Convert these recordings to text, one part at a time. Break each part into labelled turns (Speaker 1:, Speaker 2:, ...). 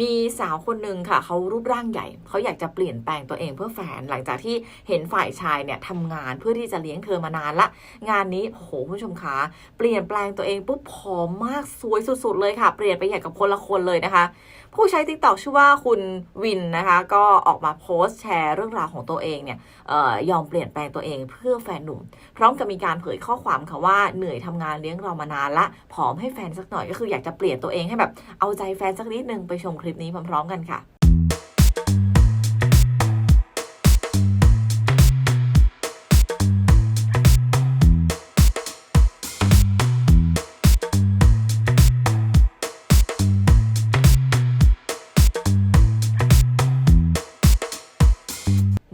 Speaker 1: มีสาวคนหนึ่งค่ะเขารูปร่างใหญ่เขาอยากจะเปลี่ยนแปลงตัวเองเพื่อแฟนหลังจากที่เห็นฝ่ายชายเนี่ยทำงานเพื่อที่จะเลี้ยงเธอมานานละ งานนี้โอ้โหผู้ชมคะเปลี่ยนแปลงตัวเองปุ๊บผอมมากสวยสุด ๆ เลยค่ะ เปลี่ยนไปอย่างกับคนละคนเลยนะคะ ผู้ใช้ t ิ k t o k ชื่อว่าคุณวินนะคะ ก็ออกมาโพสต์แชร์เรื่องราวของตัวเองเนี่ยออยอมเปลี่ยนแปลงตัวเองเพื่อแฟนหนุ่ม พร้อมกับมีการเผยข้อความค่ะว่าเหนื่อยทำงานเลี้ยงเรามานานละผอมให้แฟนสักหน่อยก็คืออยากจะเปลี่ยนตัวเองให้แบบเอาใจแฟนสักนิดนึงไปชมคลิปลิปนี้พร้อมๆกันค่ะ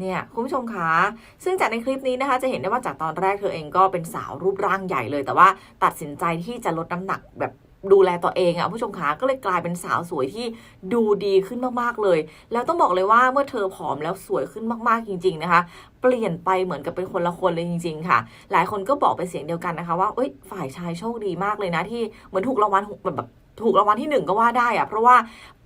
Speaker 1: เนี่ยคุณผู้ชมคะซึ่งจากในคลิปนี้นะคะ จะเห็นได้ว่าจากตอนแรกเธอเองก็เป็นสาวรูปร่างใหญ่เลย แต่ว่าตัดสินใจที่จะลดน้ำหนักแบบ ดูแลตัวเองอะผู้ชมคะก็เลยกลายเป็นสาวสวยที่ดูดีขึ้นมากๆเลย แล้วต้องบอกเลยว่าเมื่อเธอผอมแล้วสวยขึ้นมากๆจริง ๆ นะคะ เปลี่ยนไปเหมือนกับเป็นคนละคนเลยจริง ๆ ค่ะ หลายคนก็บอกเป็นเสียงเดียวกันนะคะ ว่าเอ้ยฝ่ายชายโชคดีมากเลยนะที่เหมือนถูกรางวัลแบบถูกรางวัลที่หนึ่งก็ว่าได้อะเพราะว่า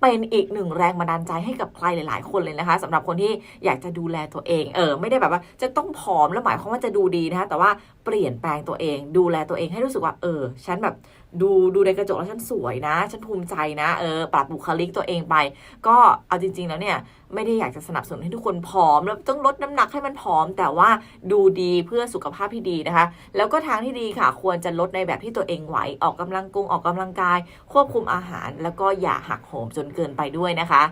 Speaker 1: เป็นอีกหนึ่งแรงบันดาลใจให้กับใครหลาย ๆ คนเลยนะคะสำหรับคนที่อยากจะดูแลตัวเองเออไม่ได้แบบว่าจะต้องผอมแล้วหมายความว่าจะดูดีนะคะแต่ว่าเปลี่ยนแปลงตัวเอง ดูแลตัวเองให้รู้สึกว่าเออฉันแบบ ดูดูในกระจกแล้วฉันสวยนะ ฉันภูมิใจนะเออปรับบุคลิกตัวเองไป ก็เอาจริง ๆ แล้วเนี่ย ไม่ได้อยากจะสนับสนุนให้ทุกคนผอม แล้วต้องลดน้ำหนักให้มันผอม แต่ว่าดูดีเพื่อสุขภาพที่ดีนะคะ แล้วก็ทางที่ดีค่ะ ควรจะลดในแบบที่ตัวเองไหวออกกำลังกงออกกำลังกาย ควบคุมอาหาร แล้วก็อย่าหักโหมจนเกินไปด้วยนะคะ